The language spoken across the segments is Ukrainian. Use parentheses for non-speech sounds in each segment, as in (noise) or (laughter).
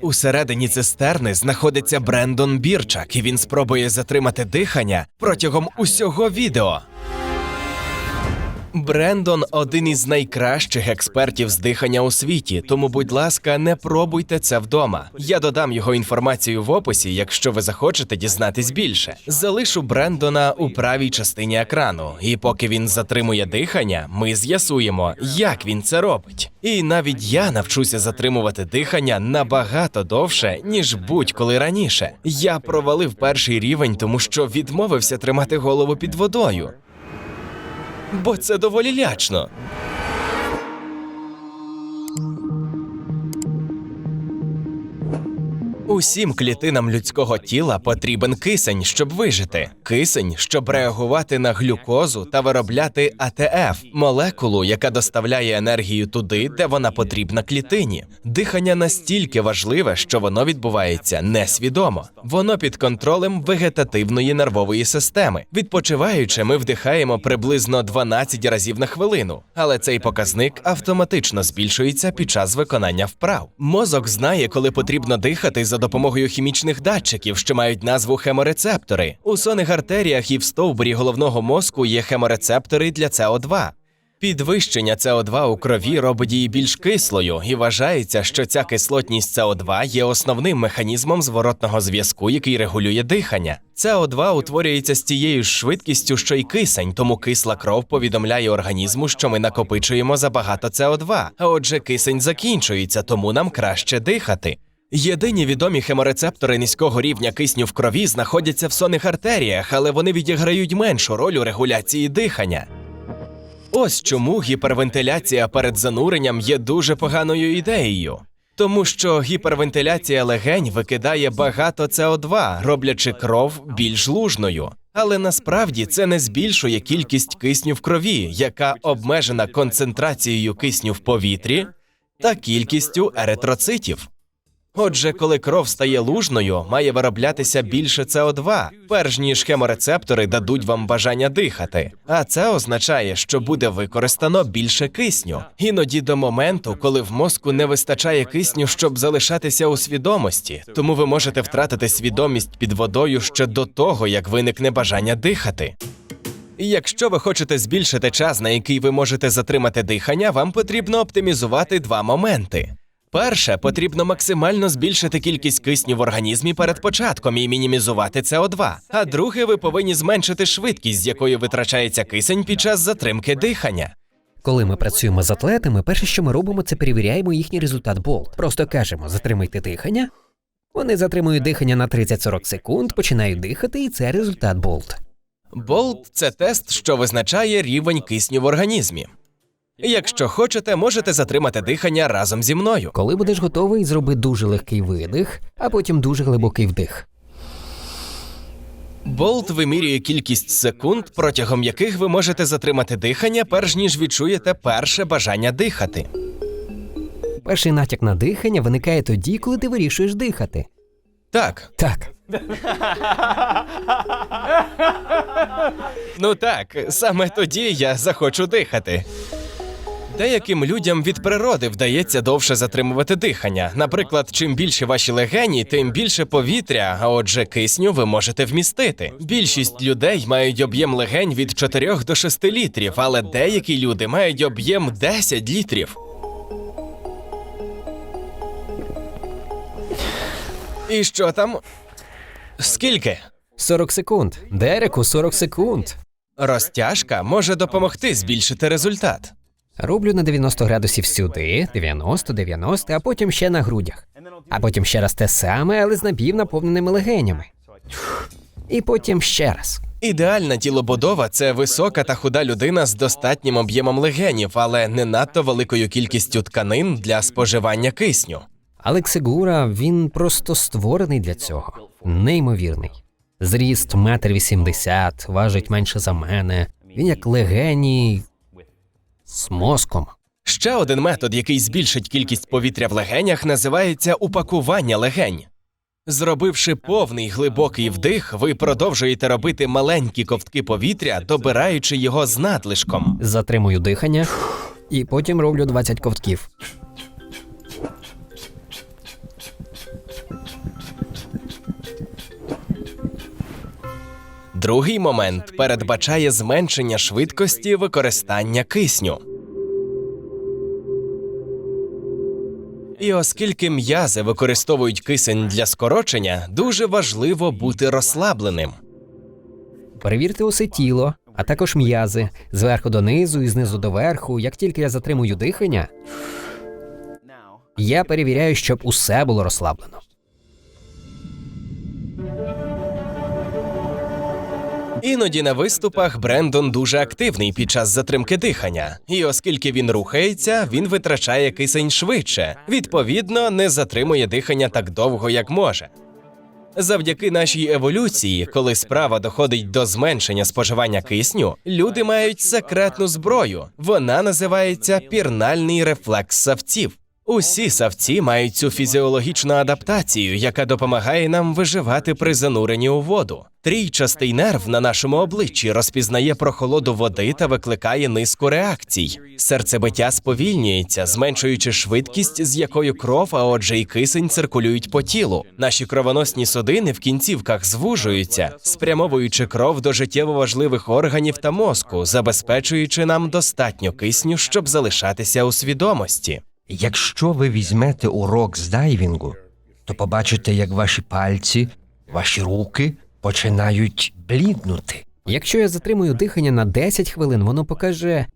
Усередині цистерни знаходиться Брендон Бірчак, і він спробує затримати дихання протягом усього відео. Брендон один із найкращих експертів з дихання у світі, тому, будь ласка, не пробуйте це вдома. Я додам його інформацію в описі, якщо ви захочете дізнатись більше. Залишу Брендона у правій частині екрану, і поки він затримує дихання, ми з'ясуємо, як він це робить. І навіть я навчуся затримувати дихання набагато довше, ніж будь-коли раніше. Я провалив перший рівень, тому що відмовився тримати голову під водою. Бо це доволі лячно. Усім клітинам людського тіла потрібен кисень, щоб вижити. Кисень, щоб реагувати на глюкозу та виробляти АТФ молекулу, яка доставляє енергію туди, де вона потрібна клітині. Дихання настільки важливе, що воно відбувається несвідомо. Воно під контролем вегетативної нервової системи. Відпочиваючи, ми вдихаємо приблизно 12 разів на хвилину, але цей показник автоматично збільшується під час виконання вправ. Мозок знає, коли потрібно дихати за допомогою хімічних датчиків, що мають назву хеморецептори. У сонних артеріях і в стовбурі головного мозку є хеморецептори для СО2. Підвищення СО2 у крові робить її більш кислою, і вважається, що ця кислотність СО2 є основним механізмом зворотного зв'язку, який регулює дихання. СО2 утворюється з тією ж швидкістю, що й кисень, тому кисла кров повідомляє організму, що ми накопичуємо забагато СО2, а отже, кисень закінчується, тому нам краще дихати. Єдині відомі хеморецептори низького рівня кисню в крові знаходяться в сонних артеріях, але вони відіграють меншу роль у регуляції дихання. Ось чому гіпервентиляція перед зануренням є дуже поганою ідеєю. Тому що гіпервентиляція легень викидає багато СО2, роблячи кров більш лужною. Але насправді це не збільшує кількість кисню в крові, яка обмежена концентрацією кисню в повітрі та кількістю еритроцитів. Отже, коли кров стає лужною, має вироблятися більше СО2, перш ніж хеморецептори дадуть вам бажання дихати. А це означає, що буде використано більше кисню. Іноді до моменту, коли в мозку не вистачає кисню, щоб залишатися у свідомості, тому ви можете втратити свідомість під водою ще до того, як виникне бажання дихати. Якщо ви хочете збільшити час, на який ви можете затримати дихання, вам потрібно оптимізувати два моменти. Перше, потрібно максимально збільшити кількість кисню в організмі перед початком і мінімізувати СО2. А друге, ви повинні зменшити швидкість, з якою витрачається кисень під час затримки дихання. Коли ми працюємо з атлетами, перше, що ми робимо, це перевіряємо їхній результат болт. Просто кажемо, затримайте дихання. Вони затримують дихання на 30-40 секунд, починають дихати, і це результат болт. Болт це тест, що визначає рівень кисню в організмі. Якщо хочете, можете затримати дихання разом зі мною. Коли будеш готовий, зроби дуже легкий видих, а потім дуже глибокий вдих. Болт вимірює кількість секунд, протягом яких ви можете затримати дихання, перш ніж відчуєте перше бажання дихати. Перший натяк на дихання виникає тоді, коли ти вирішуєш дихати. Так, Так, ну так, саме тоді я захочу дихати. Деяким людям від природи вдається довше затримувати дихання. Наприклад, чим більше ваші легені, тим більше повітря, а отже, кисню ви можете вмістити. Більшість людей мають об'єм легень від 4 до 6 літрів, але деякі люди мають об'єм 10 літрів. І що там? Скільки? 40 секунд. Дереку 40 секунд. Розтяжка може допомогти збільшити результат. Роблю на 90 градусів сюди, 90, 90, а потім ще на грудях. А потім ще раз те саме, але з напівнаповненими легенями. І потім ще раз. Ідеальна тілобудова це висока та худа людина з достатнім об'ємом легенів, але не надто великою кількістю тканин для споживання кисню. Алексигура, він просто створений для цього. Неймовірний. Зріст метр вісімдесят, важить менше за мене. Він як легені з мозком. Ще один метод, який збільшить кількість повітря в легенях, називається упакування легень. Зробивши повний глибокий вдих, ви продовжуєте робити маленькі ковтки повітря, добираючи його з надлишком. Затримую дихання і потім роблю 20 ковтків. Другий момент передбачає зменшення швидкості використання кисню. І оскільки м'язи використовують кисень для скорочення, дуже важливо бути розслабленим. Перевірте усе тіло, а також м'язи зверху донизу і знизу до верху. Як тільки я затримую дихання, я перевіряю, щоб усе було розслаблено. Іноді на виступах Брендон дуже активний під час затримки дихання, і оскільки він рухається, він витрачає кисень швидше, відповідно, не затримує дихання так довго, як може. Завдяки нашій еволюції, коли справа доходить до зменшення споживання кисню, люди мають секретну зброю. Вона називається пірнальний рефлекс савців. Усі савці мають цю фізіологічну адаптацію, яка допомагає нам виживати при зануренні у воду. Трійчастий нерв на нашому обличчі розпізнає прохолоду води та викликає низку реакцій. Серцебиття сповільнюється, зменшуючи швидкість, з якою кров, а отже, і кисень циркулюють по тілу. Наші кровоносні судини в кінцівках звужуються, спрямовуючи кров до життєво важливих органів та мозку, забезпечуючи нам достатньо кисню, щоб залишатися у свідомості. Якщо ви візьмете урок з дайвінгу, то побачите, як ваші пальці, ваші руки починають бліднути. Якщо я затримую дихання на 10 хвилин, воно покаже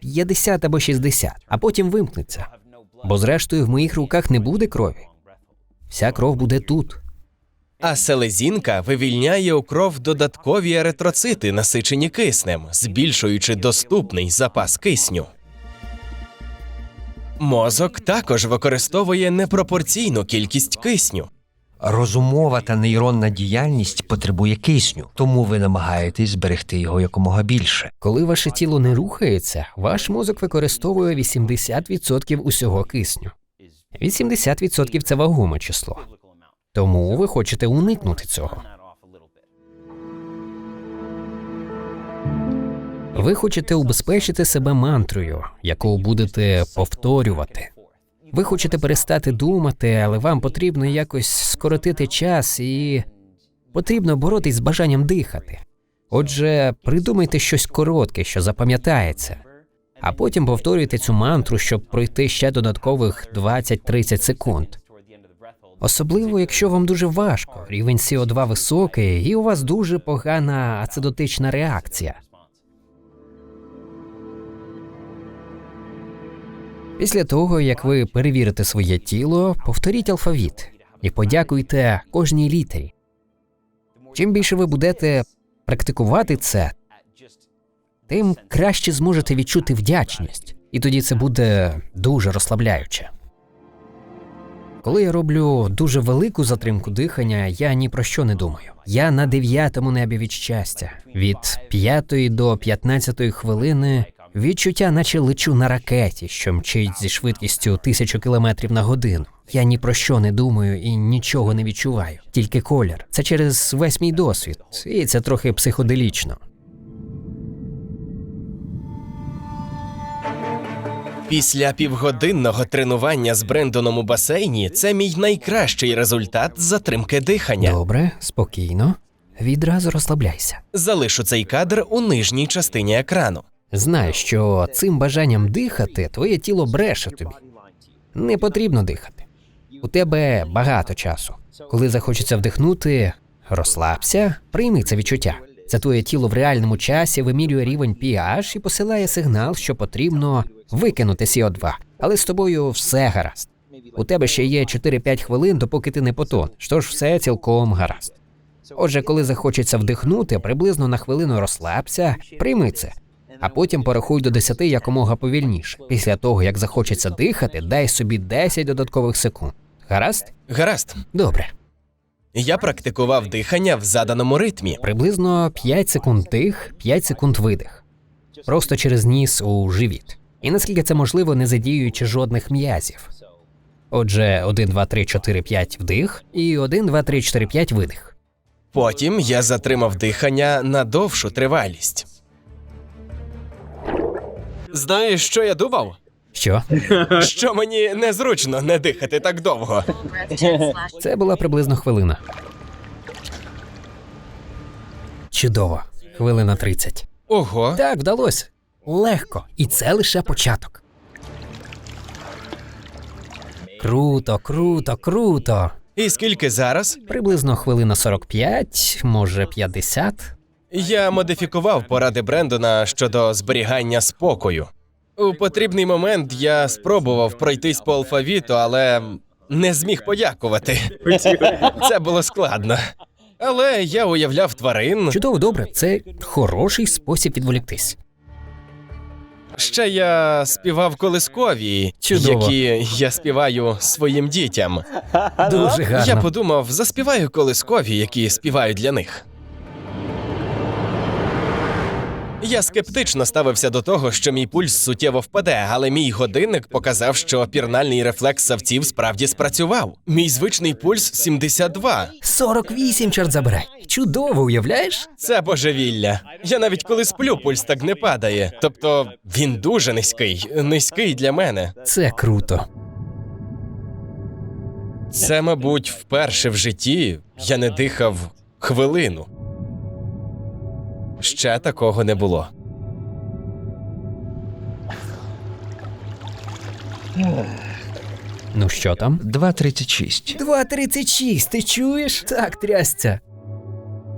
50 або 60, а потім вимкнеться. Бо зрештою в моїх руках не буде крові. Вся кров буде тут. А селезінка вивільняє у кров додаткові еритроцити, насичені киснем, збільшуючи доступний запас кисню. Мозок також використовує непропорційну кількість кисню. Розумова та нейронна діяльність потребує кисню, тому ви намагаєтесь зберегти його якомога більше. Коли ваше тіло не рухається, ваш мозок використовує 80% усього кисню. 80% – це вагоме число. Тому ви хочете уникнути цього. Ви хочете убезпечити себе мантрою, яку будете повторювати. Ви хочете перестати думати, але вам потрібно якось скоротити час і потрібно боротись з бажанням дихати. Отже, придумайте щось коротке, що запам'ятається, а потім повторюйте цю мантру, щоб пройти ще додаткових 20-30 секунд. Особливо, якщо вам дуже важко, рівень СО2 високий, і у вас дуже погана ацидотична реакція. Після того, як ви перевірите своє тіло, повторіть алфавіт і подякуйте кожній літері. Чим більше ви будете практикувати це, тим краще зможете відчути вдячність, і тоді це буде дуже розслабляюче. Коли я роблю дуже велику затримку дихання, я ні про що не думаю. Я на дев'ятому небі від щастя. Від п'ятої до п'ятнадцятої хвилини відчуття, наче лечу на ракеті, що мчить зі швидкістю тисячу кілометрів на годину. Я ні про що не думаю і нічого не відчуваю, тільки колір. Це через весь мій досвід, і це трохи психоделічно. Після півгодинного тренування з Брендоном у басейні це мій найкращий результат затримки дихання. Добре, спокійно. Відразу розслабляйся. Залишу цей кадр у нижній частині екрану. Знай, що цим бажанням дихати твоє тіло бреше тобі. Не потрібно дихати. У тебе багато часу. Коли захочеться вдихнути, розслабся, прийми це відчуття. Це твоє тіло в реальному часі вимірює рівень pH і посилає сигнал, що потрібно викинути CO2. Але з тобою все гаразд. У тебе ще є 4-5 хвилин, допоки ти не потонеш, тож все цілком гаразд. Отже, коли захочеться вдихнути, приблизно на хвилину розслабся, прийми це, а потім порахуй до 10 якомога повільніше. Після того, як захочеться дихати, дай собі 10 додаткових секунд. Гаразд? Гаразд, Добре. я практикував дихання в заданому ритмі. Приблизно 5 секунд дих, 5 секунд видих. Просто через ніс у живіт. І наскільки це можливо, не задіюючи жодних м'язів. Отже, 1, 2, 3, 4, 5 вдих і 1, 2, 3, 4, 5 видих. Потім я затримав дихання на довшу тривалість. Знаєш, що я думав? Що? Що мені незручно не дихати так довго. Це була приблизно хвилина. Чудово. Хвилина 30. Ого, Так, вдалося. Легко. І це лише початок. Круто, круто, круто. і скільки зараз? Приблизно хвилина 45, може 50. Я модифікував поради Брендона щодо зберігання спокою. У потрібний момент я спробував пройтись по алфавіту, але не зміг подякувати. (laughs) Це було складно. Але я уявляв тварин. Чудово, добре, це хороший спосіб відволіктись. Ще я співав колискові, Чудово. які я співаю своїм дітям. Дуже гарно. Я подумав, заспіваю колискові, які співають для них. Я скептично ставився до того, що мій пульс суттєво впаде, але мій годинник показав, що пірнальний рефлекс савців справді спрацював. Мій звичний пульс 72. 48, чорт забирай. Чудово, уявляєш? Це божевілля. Я навіть коли сплю, пульс так не падає. Тобто він дуже низький, низький для мене. Це круто. Це, мабуть, вперше в житті я не дихав хвилину. Ще такого не було. Ну що там? 2.36. 2.36, ти чуєш? Так, трясця.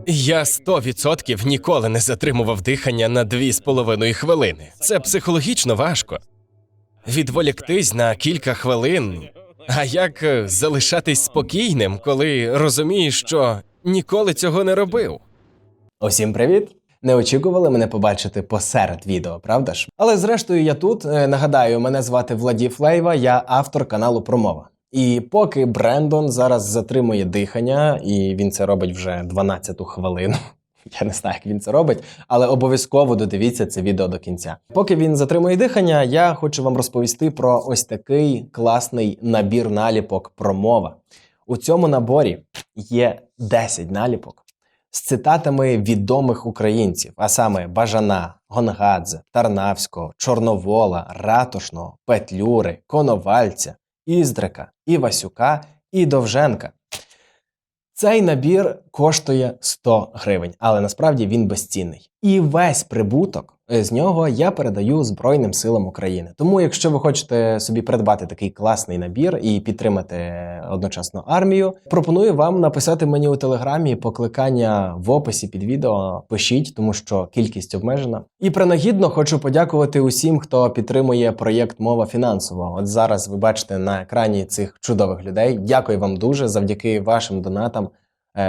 Я 100% ніколи не затримував дихання на 2,5 хвилини. Це психологічно важко. Відволіктись на кілька хвилин. А як е, залишатись спокійним, коли розумієш, що ніколи цього не робив? Усім привіт! Не очікували мене побачити посеред відео, правда ж? Але зрештою я тут. Е, Нагадаю, мене звати Владі Флейва, я автор каналу Промова. І поки Брендон зараз затримує дихання, і він це робить вже 12-ту хвилину. (laughs) Я не знаю, як він це робить, але обов'язково додивіться це відео до кінця. Поки він затримує дихання, я хочу вам розповісти про ось такий класний набір наліпок промова. У цьому наборі є 10 наліпок з цитатами відомих українців, а саме Бажана, Гонгадзе, Тарнавського, Чорновола, Ратушного, Петлюри, Коновальця, Іздрика, Івасюка і Довженка. Цей набір коштує 100 гривень, але насправді він безцінний. І весь прибуток з нього я передаю Збройним силам України. Тому, якщо ви хочете собі придбати такий класний набір і підтримати одночасно армію, пропоную вам написати мені у телеграмі покликання в описі під відео. Пишіть, тому що кількість обмежена. І принагідно хочу подякувати усім, хто підтримує проєкт Мова фінансово. От зараз ви бачите на екрані цих чудових людей. Дякую вам дуже завдяки вашим донатам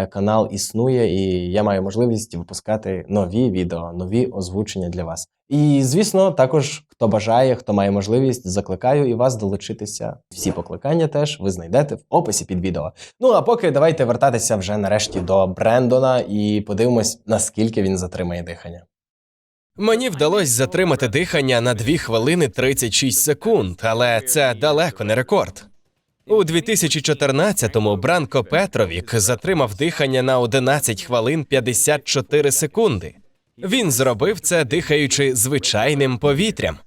канал існує, і я маю можливість випускати нові відео, нові озвучення для вас. І звісно, також хто бажає, хто має можливість, закликаю і вас долучитися. Всі покликання теж ви знайдете в описі під відео. Ну а поки давайте вертатися вже нарешті до Брендона і подивимось, наскільки він затримає дихання. Мені вдалося затримати дихання на 2 хвилини 36 секунд, але це далеко не рекорд. У 2014-му Бранко Петровік затримав дихання на 11 хвилин 54 секунди. Він зробив це дихаючи звичайним повітрям.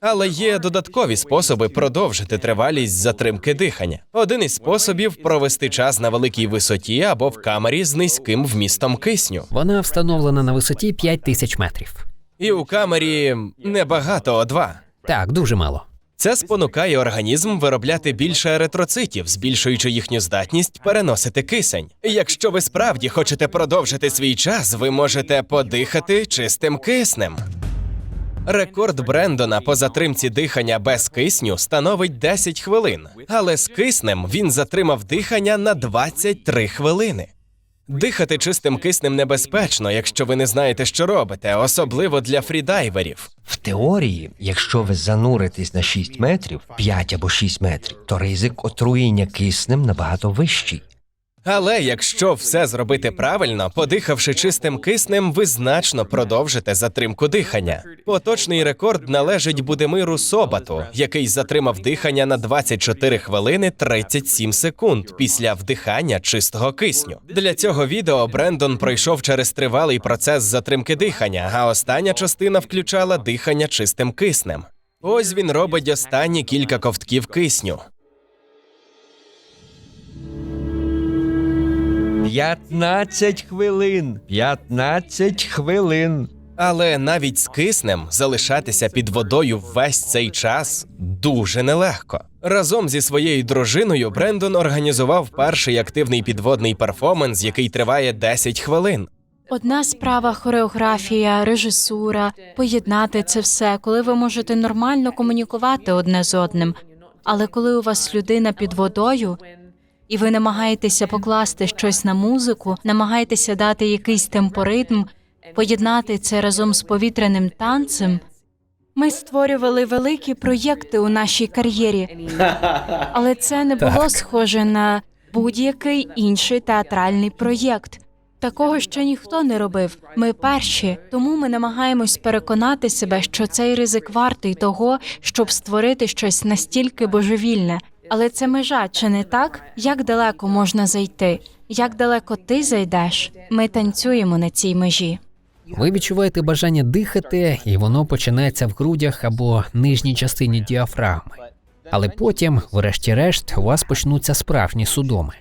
Але є додаткові способи продовжити тривалість затримки дихання. Один із способів провести час на великій висоті або в камері з низьким вмістом кисню. Вона встановлена на висоті 5000 метрів. І у камері небагато О2. Так, дуже мало. Це спонукає організм виробляти більше еритроцитів, збільшуючи їхню здатність переносити кисень. Якщо ви справді хочете продовжити свій час, ви можете подихати чистим киснем. Рекорд Брендона по затримці дихання без кисню становить 10 хвилин, але з киснем він затримав дихання на 23 хвилини. Дихати чистим киснем небезпечно, якщо ви не знаєте, що робите, особливо для фрідайверів. В теорії, якщо ви зануритесь на 6 метрів, 5 або 6 метрів, то ризик отруєння киснем набагато вищий. Але якщо все зробити правильно, подихавши чистим киснем, ви значно продовжите затримку дихання. Поточний рекорд належить Будимиру Собату, який затримав дихання на 24 хвилини 37 секунд після вдихання чистого кисню. Для цього відео Брендон пройшов через тривалий процес затримки дихання, а остання частина включала дихання чистим киснем. Ось він робить останні кілька ковтків кисню. 15 хвилин. 15 хвилин. Але навіть з киснем залишатися під водою весь цей час дуже нелегко. Разом зі своєю дружиною Брендон організував перший активний підводний перформанс, який триває 10 хвилин. Одна справа хореографія, режисура, поєднати це все, коли ви можете нормально комунікувати одне з одним. Але коли у вас людина під водою, і ви намагаєтеся покласти щось на музику, намагаєтеся дати якийсь темпоритм, поєднати це разом з повітряним танцем. Ми створювали великі проєкти у нашій кар'єрі, але це не було схоже на будь-який інший театральний проєкт. Такого ще ніхто не робив. Ми перші, тому ми намагаємось переконати себе, що цей ризик вартий того, щоб створити щось настільки божевільне. Але це межа, чи не так? Як далеко можна зайти? Як далеко ти зайдеш? Ми танцюємо на цій межі. Ви відчуваєте бажання дихати, і воно починається в грудях або нижній частині діафрагми. Але потім, врешті-решт, у вас почнуться справжні судоми.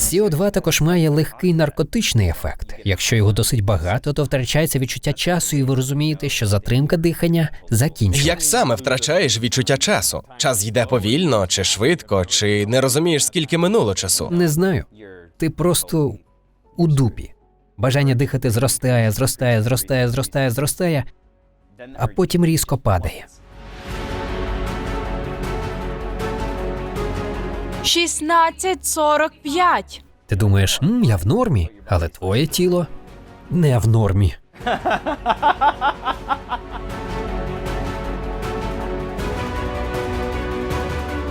СІО2 також має легкий наркотичний ефект. Якщо його досить багато, то втрачається відчуття часу, і ви розумієте, що затримка дихання закінчена. Як саме втрачаєш відчуття часу? Час йде повільно чи швидко, чи не розумієш, скільки минуло часу? Не знаю. Ти просто у дупі. Бажання дихати зростає, зростає, зростає, зростає, зростає, а потім різко падає. 16.45! Ти думаєш, М, я в нормі, але твоє тіло не в нормі. –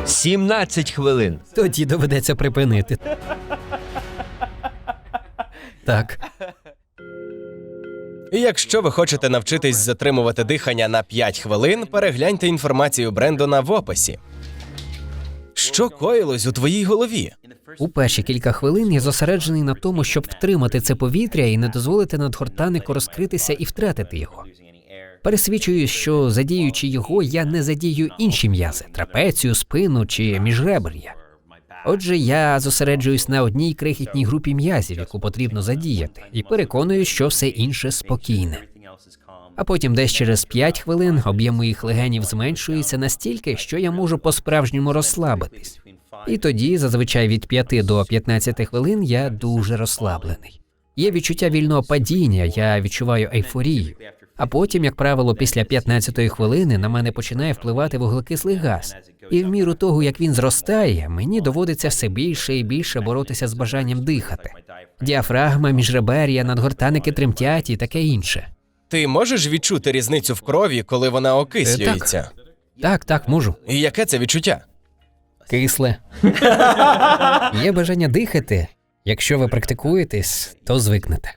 17 хвилин. Тоді доведеться припинити. Так, І якщо ви хочете навчитись затримувати дихання на 5 хвилин, перегляньте інформацію Брендона в описі. Що коїлось у твоїй голові? у перші кілька хвилин я зосереджений на тому, щоб втримати це повітря і не дозволити надгортанику розкритися і втратити його. Пересвідчуюсь, що задіючи його, я не задію інші м'язи трапецію, спину чи міжребер'я. Отже, я зосереджуюсь на одній крихітній групі м'язів, яку потрібно задіяти, і переконую, що все інше спокійне. А потім, десь через 5 хвилин, об'єм моїх легенів зменшується настільки, що я можу по-справжньому розслабитись. І тоді, зазвичай від 5 до 15 хвилин, я дуже розслаблений. Є відчуття вільного падіння, я відчуваю ейфорію. А потім, як правило, після 15-ї хвилини на мене починає впливати вуглекислий газ. І в міру того, як він зростає, мені доводиться все більше і більше боротися з бажанням дихати. Діафрагма, міжребер'я, надгортаники тремтять і таке інше. Ти можеш відчути різницю в крові, коли вона окислюється? Так, так, можу. І яке це відчуття? Кисле. (laughs) Є бажання дихати. Якщо ви практикуєтесь, то звикнете.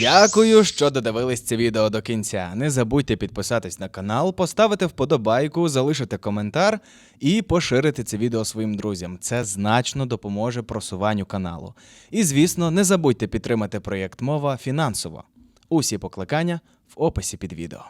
Дякую, що додивились це відео до кінця. Не забудьте підписатись на канал, поставити вподобайку, залишити коментар і поширити це відео своїм друзям. Це значно допоможе просуванню каналу. І звісно, не забудьте підтримати проєкт мова фінансово. Усі покликання в описі під відео.